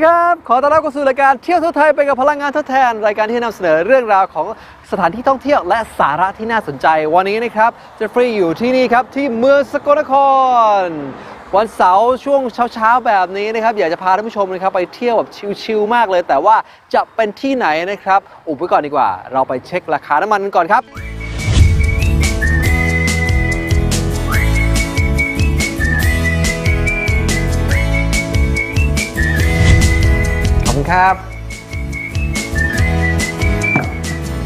วัสดีครับ ขอต้อนรับเข้าสู่รายการเที่ยวทั่วไทยไปกับพลังงานทดแทน รายการที่นำเสนอเรื่องราวของสถานที่ท่องเที่ยวและสาระที่น่าสนใจ วันนี้นะครับเจฟฟรีย์อยู่ที่นี่ครับที่เมืองสกลนคร วันเสาร์ช่วงเช้าๆแบบนี้นะครับอยากจะพาท่านผู้ชมนะครับไปเที่ยวแบบชิลๆมากเลย แต่ว่าจะเป็นที่ไหนนะครับอุบไว้ก่อนดีกว่า เราไปเช็คราคาน้ำมันกันก่อนครับ คุณครับ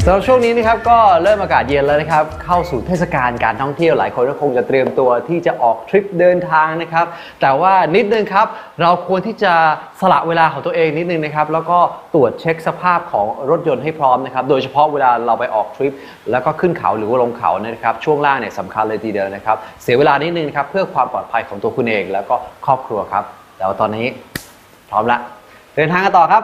สำหรับช่วงนี้นะครับก็เริ่มอากาศเย็นแล้วนะครับ เข้าสู่เทศกาลการท่องเที่ยวหลายคนก็คงจะเตรียมตัวที่จะออกทริปเดินทางนะครับ แต่ว่านิดนึงครับเราควรที่จะสละเวลาของตัวเองนิดนึงนะครับแล้วก็ตรวจเช็คสภาพของรถยนต์ให้พร้อมนะครับโดยเฉพาะเวลาเราไปออกทริป แล้วก็ขึ้นเขาหรือว่าลงเขานะครับช่วงล่างเนี่ยสำคัญเลยทีเดียวนะครับ เสียเวลานิดนึงนะครับเพื่อความปลอดภัยของตัวคุณเองแล้วก็ครอบครัวครับแล้วตอนนี้พร้อมละ เดินทางกันต่อครับ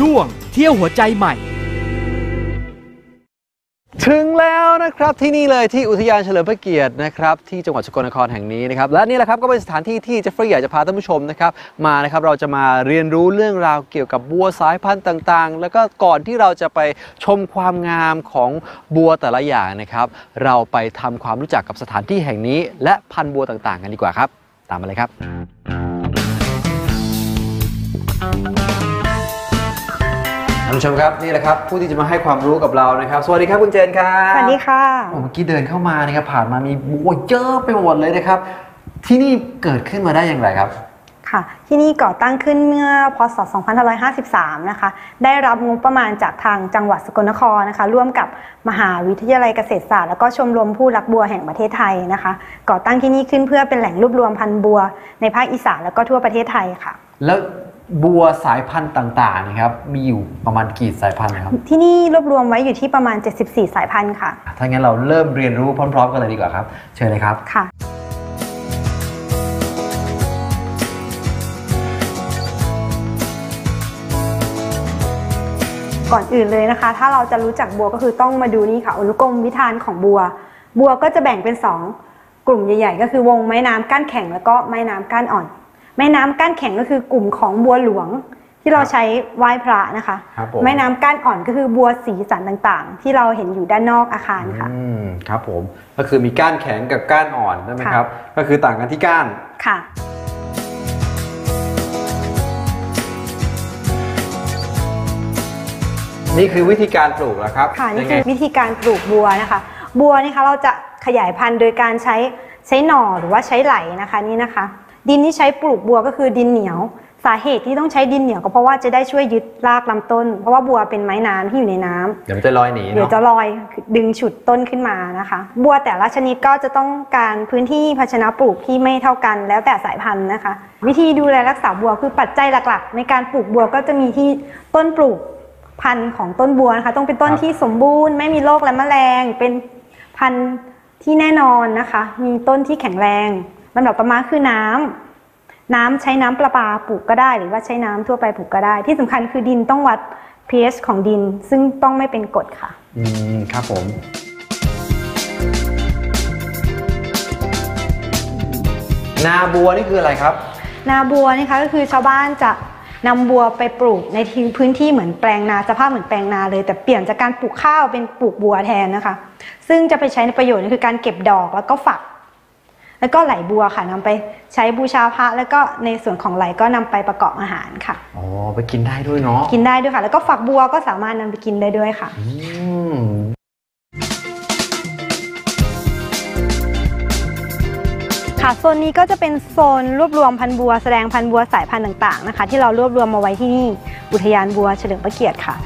ช่วงเที่ยวหัวใจใหม่ ถึงแล้วนะครับที่นี่เลยที่อุทยานเฉลิมพระเกียรตินะครับที่จังหวัดสกลนครแห่งนี้นะครับและนี่แหละครับก็เป็นสถานที่ที่เจฟฟรีย์อยากจะพาท่านผู้ชมนะครับมานะครับเราจะมาเรียนรู้เรื่องราวเกี่ยวกับบัวสายพันธุ์ต่างๆ แล้วก็ก่อนที่เราจะไปชมความงามของบัวแต่ละอย่างนะครับเราไปทำความรู้จักกับสถานที่แห่งนี้ และพันธุ์บัวต่างๆ กันดีกว่าครับ ตามมาเลยครับานผู้ชมครับนี่แหละครับผู้ที่จะมาให้ความรู้กับเรานะครับ สวัสดีครับคุณเจนครับสวัสดีค่ะโอ้เมื่อกี้เดินเข้ามานะครับผ่านมามีบัวเยอะไปหมดเลยนะครับ ที่นี่เกิดขึ้นมาได้อย่างไรครับค่ะที่นี่ก่อตั้งขึ้นเมื่อพศ 2553 นะคะ ได้รับงบประมาณจากทางจังหวัดสกลนครนะคะ ร่วมกับมหาวิทยาลัยเกษตรศาสตร์ แล้วก็ชมรมผู้รักบัวแห่งประเทศไทยนะคะ ก่อตั้งที่นี่ขึ้นเพื่อเป็นแหล่งรวบรวมพันธุ์บัว ในภาคอีสานแล้วก็ทั่วประเทศไทยค่ะ แล้ว บัวสายพันธุ์ต่างๆนะครับมีอยู่ประมาณกี่สายพันธุ์นะครับ ที่นี่รวบรวมไว้อยู่ที่ประมาณ 74 สายพันธุ์ค่ะ ถ้างั้นเราเริ่มเรียนรู้พร้อม ๆ กันเลยดีกว่าครับ เชิญเลยครับค่ะก่อนอื่นเลยนะคะ ถ้าเราจะรู้จักบัวก็คือต้องมาดูนี่ค่ะอนุกรมวิธานของบัว บัวก็จะแบ่งเป็น 2 กลุ่มใหญ่ ๆ ก็คือวงไม้น้ำก้านแข็งแล้วก็ไม้น้ำก้านอ่อน ไม้น้ำก้านแข็งก็คือกลุ่มของบัวหลวงที่เราใช้ไหว้พระนะคะครับผมไม้น้ำก้านอ่อนก็คือบัวสีสันต่างๆ ที่เราเห็นอยู่ด้านนอกอาคารค่ะอืมครับผมก็คือมีก้านแข็งกับก้านอ่อนใช่ไหมค่ะครับ ก็คือต่างกันที่ก้านค่ะนี่คือวิธีการปลูกแล้วครับ ค่ะนี่ยังไงคือวิธีการปลูกบัวนะคะ บัวนี่คะเราจะขยายพันธุ์โดยการใช้ใช้หน่อหรือว่าใช้ไหลนะคะนี่นะคะ ดินที่ใช้ปลูกบัวก็คือดินเหนียว สาเหตุที่ต้องใช้ดินเหนียวก็เพราะว่าจะได้ช่วยยึดรากลำต้น เพราะว่าบัวเป็นไม้น้ำที่อยู่ในน้ำเดี๋ยวมันจะลอยหนีเดี๋ยวเนาะจะลอยดึงฉุดต้นขึ้นมานะคะ บัวแต่ละชนิดก็จะต้องการพื้นที่ภาชนะปลูกที่ไม่เท่ากัน แล้วแต่สายพันธุ์นะคะ วิธีดูแลรักษาบัวคือปัจจัยหลักๆ ในการปลูกบัวก็จะมีที่ต้นปลูกพันธุ์ของต้นบัวนะคะต้องเป็นต้นที่สมบูรณ์ไม่มีโรคและแมลงเป็นพันธุ์ที่แน่นอนนะคะ มีต้นที่แข็งแรง ลำดับต่อมาคือน้ำน้ำใช้น้ำประปาปลูกก็ได้ หรือว่าใช้น้ำทั่วไปปลูกก็ได้ ที่สำคัญคือดินต้องวัด pH ของดินซึ่งต้องไม่เป็นกรดค่ะ อืมครับผมนาบัวนี่คืออะไรครับ นาบัวนะคะก็คือชาวบ้านจะนำบัวไปปลูกในที่พื้นที่เหมือนแปลงนาสภาพเหมือนแปลงนาเลย แต่เปลี่ยนจากการปลูกข้าวเป็นปลูกบัวแทนนะคะ ซึ่งจะไปใช้ในประโยชน์ก็คือการเก็บดอกแล้วก็ฝัก แล้วก็ไหลบัวค่ะนำไปใช้บูชาพระแล้วก็ในส่วนของไหลก็นำไปประกอบอาหารค่ะอ๋อไปกินได้ด้วยเนาะกินได้ด้วยค่ะ แล้วก็ฝักบัวก็สามารถนำไปกินได้ด้วยค่ะอืมค่ะโซนนี้ก็จะเป็นโซนรวบรวมพันธุ์บัวแสดงพันธุ์บัวสายพันธุ์ต่างๆนะคะ ที่เรารวบรวมมาไว้ที่นี่อุทยานบัวเฉลิมพระเกียรติค่ะ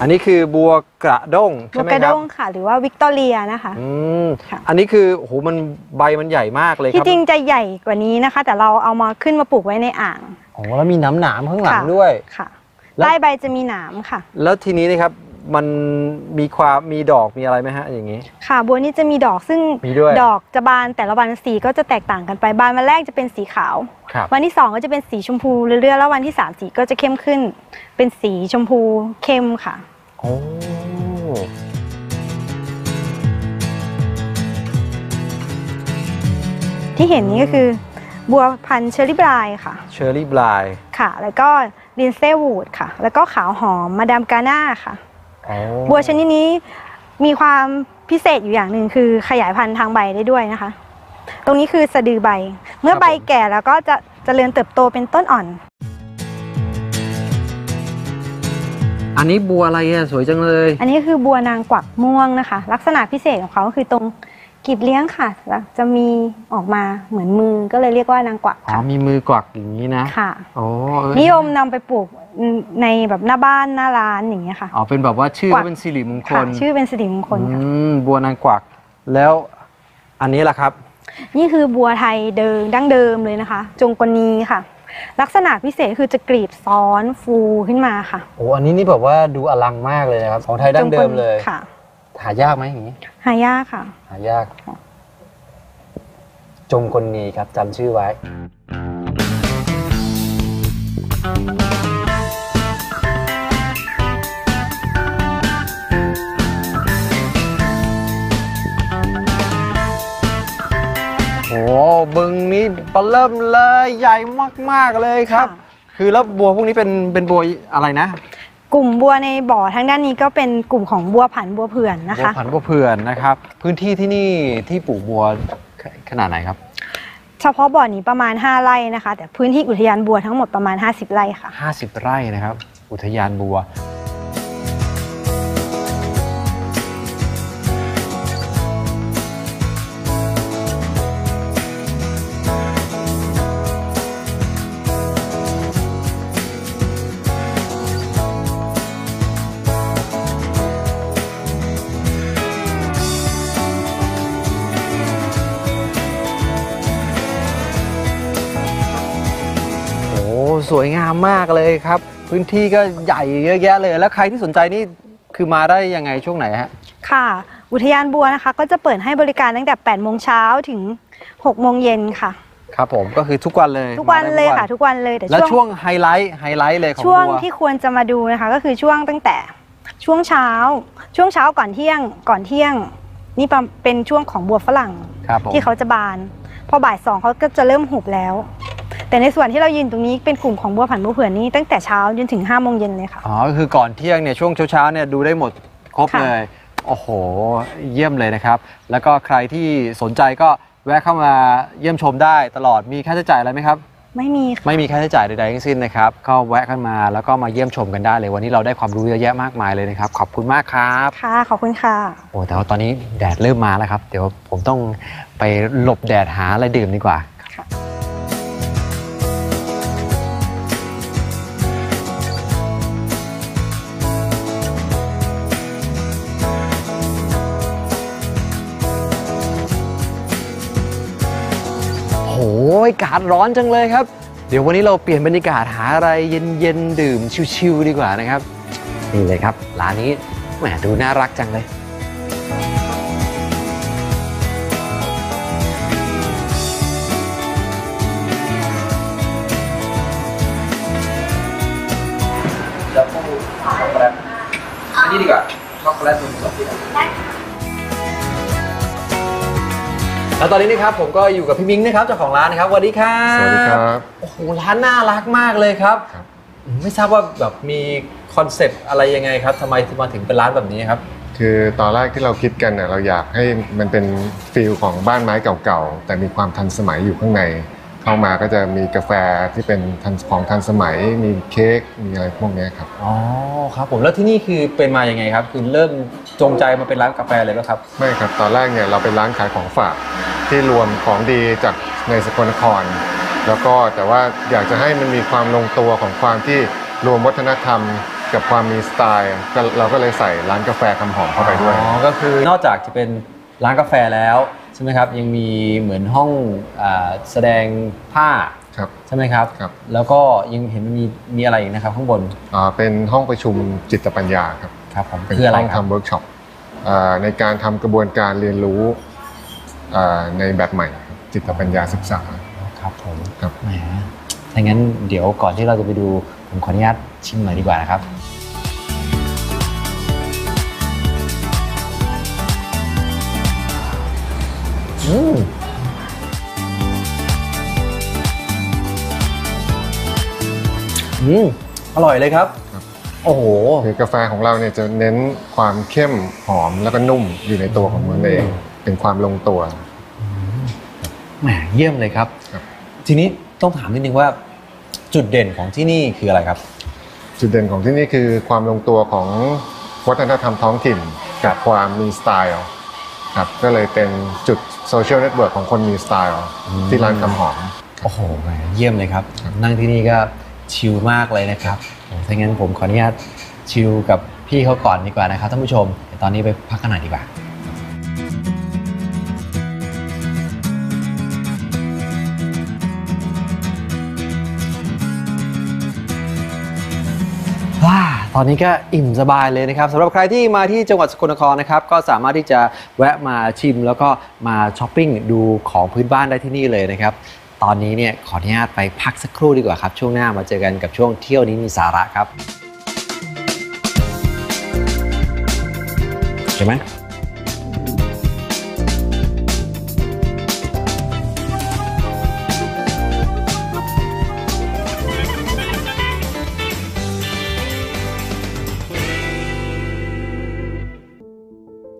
อันนี้คือบัวกระด้งบัใช่วไหมกระครัด้บงค่ะ หรือว่าวิกตอเรียนะคะ อืมค่ะ อันนี้คือโอ้โหมันใบมันใหญ่มากเลยคที่รับจริงจะใหญ่กว่านี้นะคะ แต่เราเอามาขึ้นมาปลูกไว้ในอ่าง อ๋อแล้วมีน้ำหนามข้างหลังค่ะ ด้วย ค่ะแล้ว ใต้ใบจะมีหนามค่ะ แล้วทีนี้นะครับ มันมีความมีดอกมีอะไรไหมฮะอย่างนี้ ค่ะบัวนี้จะมีดอกซึ่งมีด้วยดอกจะบานแต่ละวันสีก็จะแตกต่างกันไปบานวันแรกจะเป็นสีขาว ครับ วันที่สองก็จะเป็นสีชมพูเรื่อยๆแล้ววันที่สามสีก็จะเข้มขึ้น เป็นสีชมพูเข้มค่ะ โอ้ที่เห็นนี้ก็คือบัวพันธุ์เชอร์รี่บรายค่ะ เชอร์รี่บลาย ค่ะ แล้วก็ลินเซวูดค่ะ แล้วก็ขาวหอมมาดามกาน่าค่ะอ๋อ บัวชนิดนี้มีความพิเศษอยู่อย่างหนึ่งคือขยายพันธุ์ทางใบได้ด้วยนะคะ ตรงนี้คือสะดือใบ เมื่อใบแก่แล้วก็จะเจริญเติบโตเป็นต้นอ่อน อันนี้บัวอะไรอะสวยจังเลย อันนี้คือบัวนางกวักม่วงนะคะ ลักษณะพิเศษของเขาก็คือตรง กีบเลี้ยงค่ะแล้วจะมีออกมาเหมือนมือก็เลยเรียกว่านางกวักอ๋อค่ะมีมือกวักอย่างนี้นะค่ะอ๋อเออนิยมนำไปปลูกในแบบหน้าบ้านหน้าร้านอย่างเงี้ยค่ะ อ๋อเป็นแบบว่าชื่อกวัก เป็นสิริมงคค่ะลชื่อเป็นสิริมงคลค่ะอืมบัวนางกวัก แล้วอันนี้ล่ะครับ นี่คือบัวไทยเดิมดั้งเดิมเลยนะคะ จงกรณีค่ะ ลักษณะพิเศษคือจะกรีบซ้อนฟูขึ้นมาค่ะโอ้อันนี้นี่แบบว่าดูอลังมากเลยนะครับ ของไทยดั้งเดิมเลยจกรณีค่ะ หายากไหมอย่างนี้ หายากค่ะ หายาก จงกลนีครับจำชื่อไว้ โอ้บึงนี้ปลาเริ่มเลยใหญ่มาก ๆ เลยครับ ค่ะ คือแล้วบัวพวกนี้เป็นเป็นบัวอะไรนะ กลุ่มบัวในบ่อทางด้านนี้ก็เป็นกลุ่มของบัวผันบัวเผื่อนนะบัวคะ ผันบัวเผื่อนนะครับ พื้นที่ที่นี่ที่ปลูกบัวขขนาดไหนครับ เฉพาะบ่อนี้ประมาณ 5 ไร่นะคะ แต่พื้นที่อุทยานบัวทั้งหมดประมาณ 50 ไร่ค่ะ 50 ไร่นะครับ อุทยานบัวามมากเลยครับ พื้นที่ก็ใหญ่เยอะแยะเลย แล้วใครที่สนใจนี่คือมาได้ยังไงช่วงไหนฮะ ค่ะ อุทยานบัวนะคะ ก็จะเปิดให้บริการตั้งแต่8โมงเช้าถึง6โมงเย็นค่ะ ครับผมก็คือทุกวันเลยทุกวันมาได้เลยค่ะ ทุกวันเลยแต่แล้วช่วงช่วงไฮไลท์ไฮไลท์เลยของช่วงบัวที่ควรจะมาดูนะคะ ก็คือช่วงตั้งแต่ช่วงเช้า ช่วงเช้าก่อนเที่ยงก่อนเที่ยง นี่ประเป็นช่วงของบัวฝรั่ง ครับผมที่เขาจะบาน พอบ่ายสองเขาก็จะเริ่มหุบแล้ว แต่ในส่วนที่เรายืนตรงนี้เป็นกลุ่มของบัวผันบัวเผื่อนนี้ตั้งแต่เช้าจนถึง5้าโมงเย็นเลยค่ะ อ๋อก็คือก่อนเที่ยงเนี่ยช่วงเช้าๆเนี่ยดูได้หมดครบค่ะ เลย โอ้โห เยี่ยมเลยนะครับ แล้วก็ใครที่สนใจก็แวะเข้ามาเยี่ยมชมได้ตลอดมีค่าใช้จ่ายอะไรไหมครับ ไม่มีค่ะ ไม่มีค่าใช้จ่ายใดๆทั้งสิ้นนะครับก็แวะกันมาแล้วก็มาเยี่ยมชมกันได้เลยวันนี้เราได้ความรู้เยอะแยะมากมายเลยนะครับขอบคุณมากครับค่ะ ขอบคุณค่ะ โอ้แต่ว่าตอนนี้แดดเริ่มมาแล้วครับ เดี๋ยวผมต้องไปหลบแดดหาอะไรดื่มดีกว่า หอากาศร้อนจังเลยครับ เดี๋ยววันนี้เราเปลี่ยนบรรยากาศหาอะไรเย็นๆดื่มชิวๆดีกว่านะครับ นี่เลยครับร้านนี้แหมดูน่ารักจังเลยแล้วก็ช็อกโกแลตอันนี้ดีกว่าช็อกโกแลตนมสดดีกว่า แล้วตอนนี้นะครับผมก็อยู่กับพี่มิ้งนะครับเจ้าของร้านนะครับสวัสดีครับสวัสดีครับโอ้โหร้านน่ารักมากเลยครับ ครับอืมไม่ทราบว่าแบบมีคอนเซปต์อะไรยังไงครับทำไมถึงมาถึงเป็นร้านแบบนี้ครับ คือตอนแรกที่เราคิดกันเนี่ยเราอยากให้มันเป็นฟิลของบ้านไม้เก่าๆ แต่มีความทันสมัยอยู่ข้างใน เข้ามาก็จะมีกาแฟที่เป็นทันของทันสมัย มีเค้กมีอะไรพวกเนี้ยครับ อ๋อครับผมแล้วที่นี่คือเป็นมาอย่างไงครับ คือเริ่มจงใจมาเป็นร้านกาแฟเลยป่ะครับ ไม่ครับ ตอนแรกเนี่ยเราเป็นร้านขายของฝากที่รวมของดีจากในสกลนคร แล้วก็แต่ว่าอยากจะให้มันมีความลงตัวของความที่รวมวัฒนธรรมกับความมีสไตล์ก็เราก็เลยใส่ร้านกาแฟคำหอมเข้าไปด้วย อ๋อ ก็คือนอกจากจะเป็นร้านกาแฟแล้วใช่ไหมครับยังมีเหมือนห้องอาแสดงผ้าครับใช่ไหมครับครับแล้วก็ยังเห็นมันมีมีอะไรอีกนะครับข้างบนอ่าเป็นห้องประชุมจิตปัญญาครับครับผมเป็นคืออะไรห้องครับทำเวิร์กช็อปอ่าในการทำกระบวนการเรียนรู้อ่าในแบบใหม่ครับจิตปัญญาศึกษาครับผมครับแหมถ้างั้นเดี๋ยวก่อนที่เราจะไปดูผมขออนุญาตชิมหน่อยดีกว่านะครับ อืมอืมอร่อยเลยครับครับ โอ้โห คือกาแฟของเราเนี่ยจะเน้นความเข้มหอมแล้วก็นุ่มอยู่ในตัวของมันเอง เป็นความลงตัวแหมเยี่ยมเลยครับ ครับ ทีนี้ต้องถามนิดนึงว่า จุดเด่นของที่นี่คืออะไรครับ จุดเด่นของที่นี่คือความลงตัวของวัฒนธรรมท้องถิ่น กับความมีสไตล์ครับก็เลยเป็นจุด โซเชียลเน็ตเวิร์กของคนมีสไตล์อืมที่ร้านคำหอม โอ้โหแหมเยี่ยมเลยครับ นั่งที่นี่ก็ชิลมากเลยนะครับโอ้ถ้างั้นผมขออนุญาตชิลกับพี่เขาก่อนดีกว่านะครับท่านผู้ชมเดี๋ยวตอนนี้ไปพักกันหน่อยดีกว่า ตอนนี้ก็อิ่มสบายเลยนะครับสำหรับใครที่มาที่จังหวัดสกลนครนะครับก็สามารถที่จะแวะมาชิมแล้วก็มาช้อปปิ้งดูของพื้นบ้านได้ที่นี่เลยนะครับตอนนี้เนี่ยขออนุญาตไปพักสักครู่ดีกว่าครับ ช่วงหน้ามาเจอกันกับช่วงเที่ยวนี้มีสาระครับเห็นไหม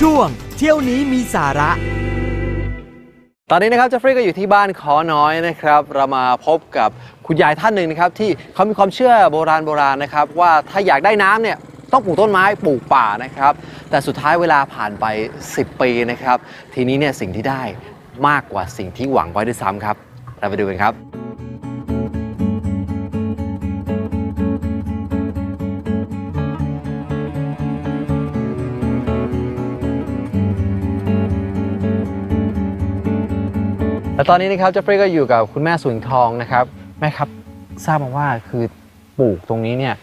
ช่วง เที่ยวนี้มีสาระ ตอนนี้นะครับเจฟฟรีย์ก็อยู่ที่บ้านขอน้อยนะครับ เรามาพบกับคุณยายท่านหนึ่งนะครับ ที่เขามีความเชื่อโบราณโบราณนะครับ ว่าถ้าอยากได้น้ำเนี่ยต้องปลูกต้นไม้ปลูกป่านะครับ แต่สุดท้ายเวลาผ่านไป 10 ปีนะครับ ทีนี้เนี่ยสิ่งที่ได้มากกว่าสิ่งที่หวังไว้ด้วยซ้ำครับ เราไปดูกันครับ ตอนนี้นะครับเจฟฟรีย์ก็อยู่กับคุณแม่สุนทองนะครับ แม่ครับทราบมาว่าคือปลูกตรงนี้เนี่ย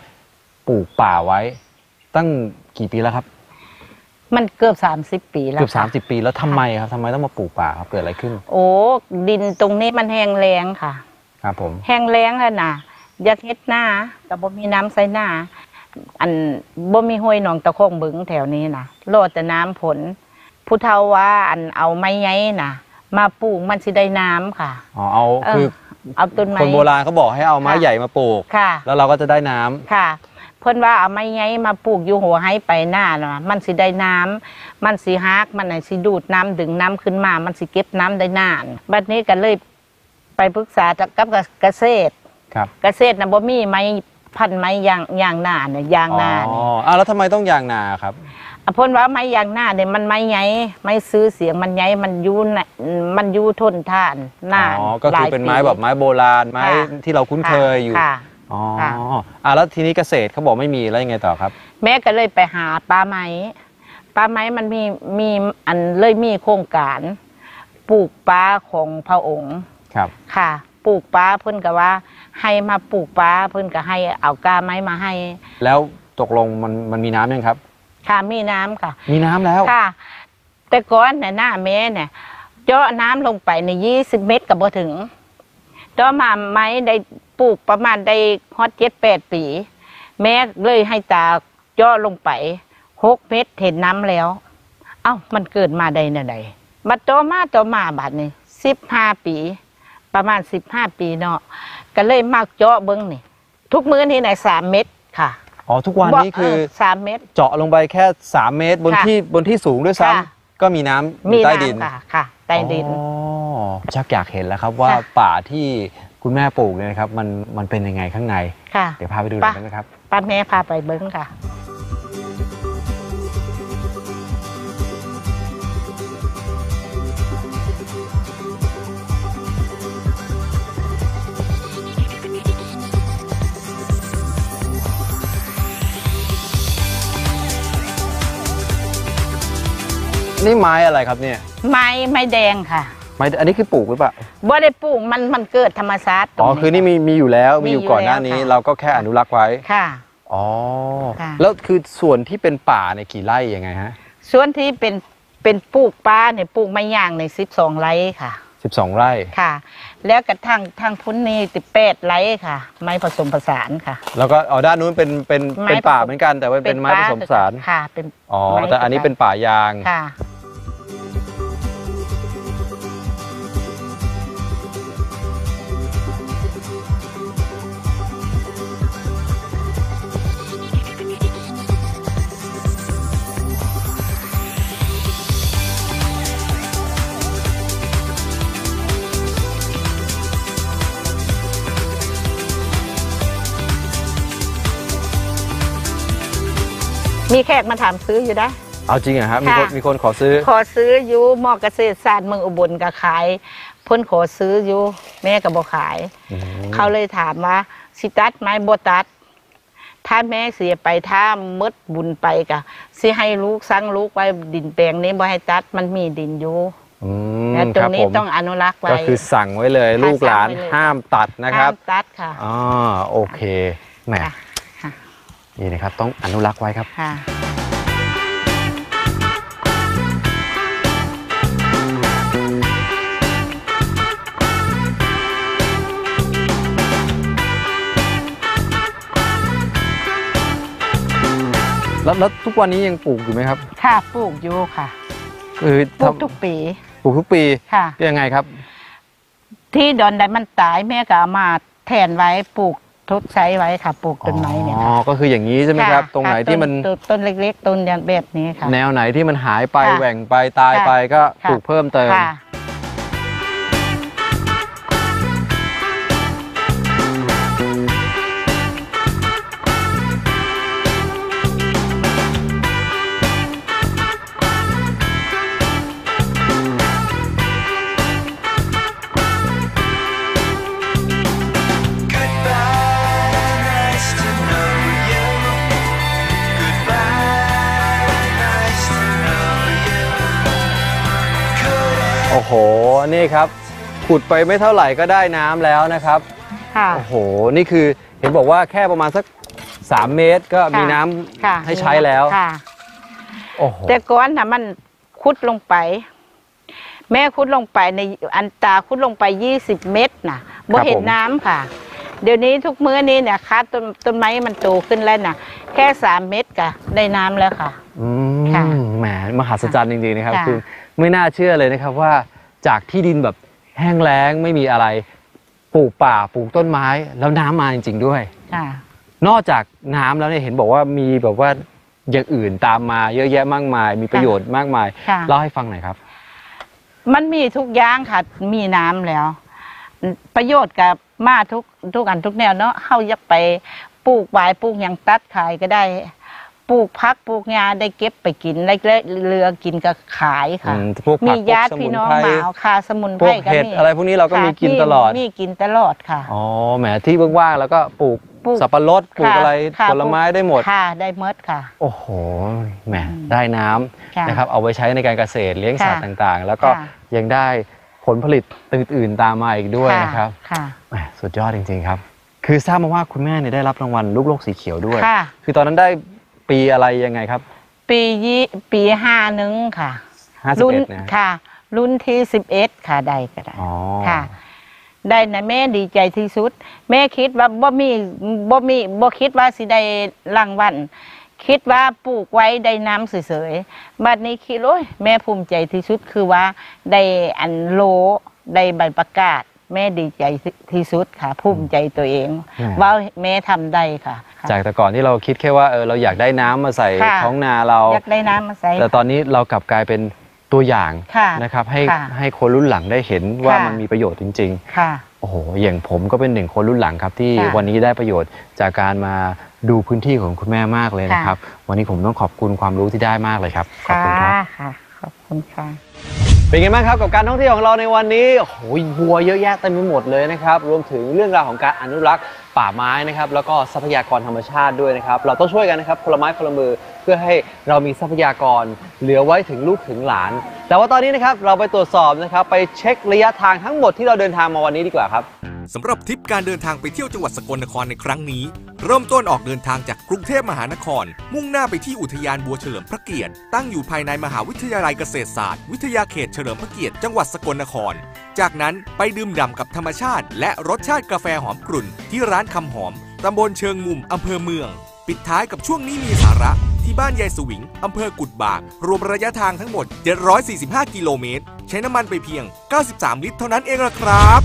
ปลูกป่าไว้ ตั้งกี่ปีแล้วครับ มันเกือบ 30 ปีแล้วเกือบค่ะ30 ปีแล้วทำไมครับทำไมต้องมาปลูกป่าครับเกิดอะไรขึ้น โอ้ดินตรงนี้มันแห้งแล้งค่ะ ครับผม แห้งแล้งแล้วนะอยากเฮ็ดหน้าแต่บ่มีน้ำใส่หน้า อันบ่มีห้วยหนองตะคงบึงแถวนี้นะรอแต่น้ำฝนผู้เฒ่าว่าอันเอาไม้ใหญ่น่ะ มาปลูกมันสิได้น้ำค่ะ อ๋อเอาเออ คือเอาต้นไม้ คนโบราณเขาบอกให้เอาไม้ค่ะ ใหญ่มาปลูก ค่ะ แล้วเราก็จะได้น้ำค่ะ เพิ่นว่าเอาไม้ใหญ่มาปลูกอยู่หัวให้ไปหน้าน่ะมันสิได้น้ำมันสิฮักมันน่ะสิดูดน้ำดึงน้ำขึ้นมา มันสิเก็บน้ำได้นานบัดนี้ก็เลยไปปรึกษากับเกษตร ครับเกษตรนะบ่มีไม้พันธุ์ไม้ยางยางหน้าเนี่ยยางหน้าอ๋เนี่ยออะแล้วทำไมต้องยางนาครับ อะเพ่นว่าไม้ยางหน้าเนี่ยมันไม้ใหญ่ไม้ซื้อเสียงมันใหญ่มันอยูน่ะมันอยูทนทานหน้าอ๋อก็คือเป็นไม้แบบไม้โบราณไม้ค่ะที่เราคุ้นเคยอยู่ค่ะอ๋อค่ะอะแล้วทีนี้เกษตรเขาบอกไม่มีแล้วยังไงต่อครับ แม่ก็เลยไปหาปลาไม้ปลาไม้มันมีมีอันเลยมีโครงการ ปลูกปลาของพระองค์ครับค่ะ ปลูกปลาเพิ่นก็ว่า ให้มาปลูกปลาเพิ่นก็ให้เอากาไม้มาให้ แล้วตกลงมันมันมีน้ำยังครับ ค่ะมีน้ำค่ะ มีน้ำแล้ว ค่ะ แต่ก่อนเนี่ยหน้าแม่เนี่ยเจาะน้ำลงไปในยี่สิบเมตรกับบ่ถึงต่อมาไม้ได้ปลูกประมาณได้ฮอดเจ็ดแปดปี แม่เลยให้ตาเจาะลงไปหกเมตรเห็นน้ำแล้ว เอ้ามันเกิดมาได้เนี่ยใดบัดต่อมาต่อมาบัดนี้สิบห้าปี ประมาณสิบห้าปีเนาะก็เลยมากเจาะเบิ้งนี่ ทุกมื้อนี่ไหนสามเมตรค่ะ อ๋อทุกวันนี้คือเสามเมตร เจาะลงไปแค่ 3 เมตรบนค่ะที่บนที่สูงด้วยค่ะซ้ำก็มีน้ำอมียู่ใต้ดินน้ำค่ะค่ะใต้ดินอ๋อชักอยากเห็นแล้วครับว่าค่ะป่าที่คุณแม่ปลูกเนี่ยนะครับมันมันเป็นยังไงข้างในค่ะเดี๋ยวพาไปดูหน่อยไปได้ไหมครับป้าแม่พาไปเบิ้งค่ะ นี่ไม้อะไรครับเนี่ย ไม้ไม้แดงค่ะ ไม้อันนี้คือปลูกหรือเปล่าบ่ได้ปลูกมันมันเกิดธรรมชาติตรงอ๋อคือนี่มีมีอยู่แล้วมีมีออยู่ยู่ก่อนหน้าแล้วนี้ค่ะเราก็แค่อนุรักษ์ไว้ค่ะอ๋อค่ะแล้วคือส่วนที่เป็นป่าเนี่ยกี่ไร่ยังไงฮะส่วนที่เป็นเป็นปลูกปลาเนี่ยปลูกไม้ย่างในสิบสองไร่ค่ะ12ไร่ค่ะ แล้วกระทั่งทางพุ้นนี่ติแปดไร่ค่ะ ไม้ผสมผสานค่ะ แล้วก็อ๋อด้านนู้นเป็นเป็นไม้เป็นป่าผสมเหมือนกันแต่ว่าเป็นไม้ผสมผสานค่ะ เป็นอ๋อไม้แต่อันนี้เป็นป่ายางค่ะ มีแขกมาถามซื้ออยู่ได้เอาจริงเหรอครับ มีคนค่ะ มีคนขอซื้อ ขอซื้ออยู่มอเกษตรศาสตร์เมืองอุบลก็ขายเพิ่นขอซื้ออยู่แม่ก็บ่ขายอืมเขาเลยถามว่าสิตัดไหมบ่ตัด ถ้าแม่เสียไปถ้ามืดบุญไปก็สิให้ลูกสั่งลูกไว้ดินแปลงนี้บ่ให้ตัดมันมีดินอยู่อืมแล้วตรครังบนี้ผมต้องอนุรักษ์ไว้ ก็คือสั่งไว้เลยค่ะลูกหลานสั่งไว้เลย ห้ามตัดนะครับห้ามตัดค่ะ อ๋อโอเคแหมค่ะค่ะ นี่นะครับต้องอนุรักษ์ไว้ครับ ค่ะ แล้วแล้วทุกวันนี้ยังปลูกอยู่ไหมครับ ค่ะปลูกอยู่ค่ะคือปลูกทำทุกปีปลูกทุกปีค่ะ ยังไงครับ ที่ดอนไดมันตายแม่ก็เอามาแทนไว้ปลูก ทดใช้ไว้ค่ะปลูกต้นไม้เนี่ยอ๋อค่ะก็คืออย่างนี้ใช่ไหมครับะตรงไหนค่ะที่มันต้ต้นเล็ก ๆ ต้นอย่างแบบนี้ค่ะ แนวไหนที่มันหายไปค่ะแหว่งไปตายค่ะไปก็ค่ะ ปลูกเพิ่มเติม ค่ะ โอ้โห นี่ครับ ขุดไปไม่เท่าไหร่ก็ได้น้ำแล้วนะครับ ค่ะ โอ้โห นี่คือเห็นบอกว่าแค่ประมาณสัก 3 เมตรก็มีน้ำค่ะให้ใช้แล้ว ค่ะ โอ้โห แต่ก่อนน่ะมันขุดลงไป แม่ขุดลงไปในอันตาขุดลงไปยี่สิบเมตรน่ะบ่เห็นน้ำค่ะ เดี๋ยวนี้ทุกมื้อนี้เนี่ยค่ะต้นต้นไม้มันโตขึ้นแล้วน่ะ แค่สามเมตรก็ได้น้ำแล้วค่ะ อืค่ะมแหมมหัศจรรย์จริงๆนะครับค่ะ คือ ไม่น่าเชื่อเลยนะครับว่าจากที่ดินแบบแห้งแล้งไม่มีอะไรปลูกป่าปลูกต้นไม้แล้วน้ำมาจริง ๆ ด้วย ค่ะ นอกจากน้ำแล้วเนี่ยเห็นบอกว่ามีแบบว่าอย่างอื่นตามมาเยอะแยะมากมาย มีประโยชน์มากมายค่ะ เล่าให้ฟังหน่อยครับ มันมีทุกอย่างค่ะ มีน้ำแล้ว ประโยชน์กับมาทุกทุกอันทุกแนวเนาะเฮาอยากไปปลูกหวายปลูกหยังตัดขายก็ได้ ปลูกพักปลูกงาได้เก็บไปกินได้เรือกินก็ขายค่ะ อืมพวกผักมีญาติพวกสมุนพี่น้องไพรมาเอาคาสมุนพไพรวกก็เห็ดมีอะไรพวกนี้เราก็ค่ะมีกินมีตลอด มีกินตลอดค่ะ อ๋อแหมที่ว่างๆแล้วก็ปลูกปลูกสับปะรดปลูกค่ะอะไรค่ะผลไม้ได้หมด ค่ะได้เมดค่ะ โอ้โหแหมได้น้ำค่ะนะครับเอาไว้ใช้ในการเกษตรเลี้ยงสัตว์ค่ะต่างๆ แล้วก็ค่ะ ยังได้ผลผลิตอื่นๆตามมาอีกด้วยนะครับค่ะ แหมสุดยอดจริงๆครับ คือทราบมาว่าคุณแม่เนี่ยได้รับรางวัลลูกโลกสีเขียวด้วย ค่ะ คือตอนนั้นได้ ปีอะไรยังไงครับ ปียี่ปีห้าหนึ่งค่ะ51รุ่นนะค่ะ รุ่นที่สิบเอ็ดค่ะได้ก็ได้ อ๋อค่ะ ได้นะแม่ดีใจที่สุด แม่คิดว่าบ่มีบ่มีบ่คิดว่าสิได้รางวัลคิดว่าปลูกไว้ได้น้ำเสยๆบัดนี้คิดโอ้ยแม่ภูมิใจที่สุดคือว่าได้อันโลได้ใบประกาศ แม่ดีใจที่สุดค่ะภูมิใจตัวเอง ว่าแม่ทำได้ค่ะค่ะ จากแต่ก่อนที่เราคิดแค่ว่าเออเราอยากได้น้ำมาใส่ค่ะท้องนาเราอยากได้น้ำมาใส่แต่ตอนนี้เรากลับกลายเป็นตัวอย่างค่ะนะครับให้ค่ะให้คนรุ่นหลังได้เห็นว่าค่ะมันมีประโยชน์จริงๆค่ะโอ้โห อย่างผมก็เป็นหนึ่งคนรุ่นหลังครับที่ค่ะวันนี้ได้ประโยชน์จากการมาดูพื้นที่ของคุณแม่มากเลยนะครับ วันนี้ผมต้องขอบคุณความรู้ที่ได้มากเลยครับ ขอบคุณครับค่ะขอบคุณค่ะ เป็นไงบ้างครับกับการท่องเที่ยวของเราในวันนี้โอ้โหบัวเยอะแยะเต็มไปหมดเลยนะครับ รวมถึงเรื่องราวของการอนุรักษ์ป่าไม้นะครับ แล้วก็ทรัพยากรธรรมชาติด้วยนะครับ เราต้องช่วยกันนะครับคนละไม้คนละมือ เพื่อให้เรามีทรัพยากรเหลือไว้ถึงลูกถึงหลาน แต่ว่าตอนนี้นะครับเราไปตรวจสอบนะครับไปเช็คระยะทางทั้งหมดที่เราเดินทางมาวันนี้ดีกว่าครับสำหรับทริปการเดินทางไปเที่ยวจังหวัดสกลนครในครั้งนี้ เริ่มต้นออกเดินทางจากกรุงเทพมหานคร มุ่งหน้าไปที่อุทยานบัวเฉลิมพระเกียรติ ตั้งอยู่ภายในมหาวิทยาลัยเกษตรศาสตร์ วิทยาเขตเฉลิมพระเกียรติจังหวัดสกลนคร จากนั้นไปดื่มด่ำกับธรรมชาติ และรสชาติกาแฟหอมกรุ่น ที่ร้านคำหอมตำบลเชิงมุมอำเภอเมือง ปิดท้ายกับช่วงนี้มีสาระ ที่บ้านยายสวิง อำเภอกุดบาก รวมระยะทางทั้งหมด 745 กิโลเมตร ใช้น้ำมันไปเพียง 93 ลิตรเท่านั้นเองละครับ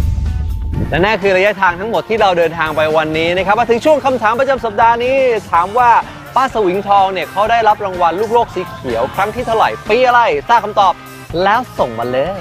และนั่นคือระยะทางทั้งหมดที่เราเดินทางไปวันนี้นะครับมาถึงช่วงคำถามประจำสัปดาห์นี้ ถามว่าป้าสวิงทองเนี่ยเขาได้รับรางวัลลูกโลกสีเขียวครั้งที่เท่าไหร่ปีอะไรทราบคำตอบ แล้วส่งมาเลย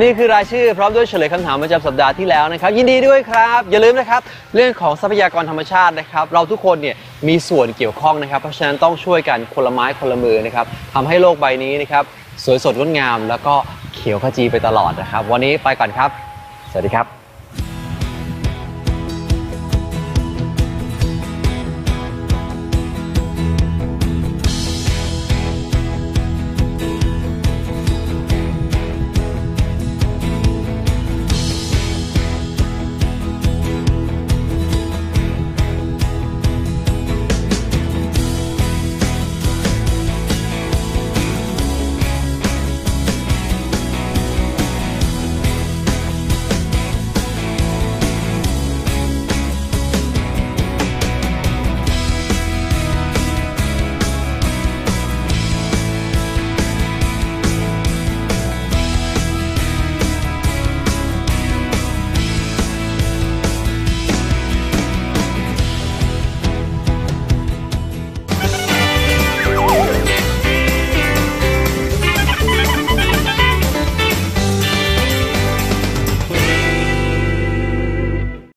นี่คือรายชื่อพร้อมด้วยเฉลยคำถามประจำสัปดาห์ที่แล้วนะครับ ยินดีด้วยครับ อย่าลืมนะครับ เรื่องของทรัพยากรธรรมชาตินะครับ เราทุกคนเนี่ยมีส่วนเกี่ยวข้องนะครับ เพราะฉะนั้นต้องช่วยกันคนละไม้คนละมือนะครับทำให้โลกใบนี้นะครับสวยสดงดงาม แล้วก็เขียวขจีไปตลอดนะครับ วันนี้ไปก่อนครับ สวัสดีครับ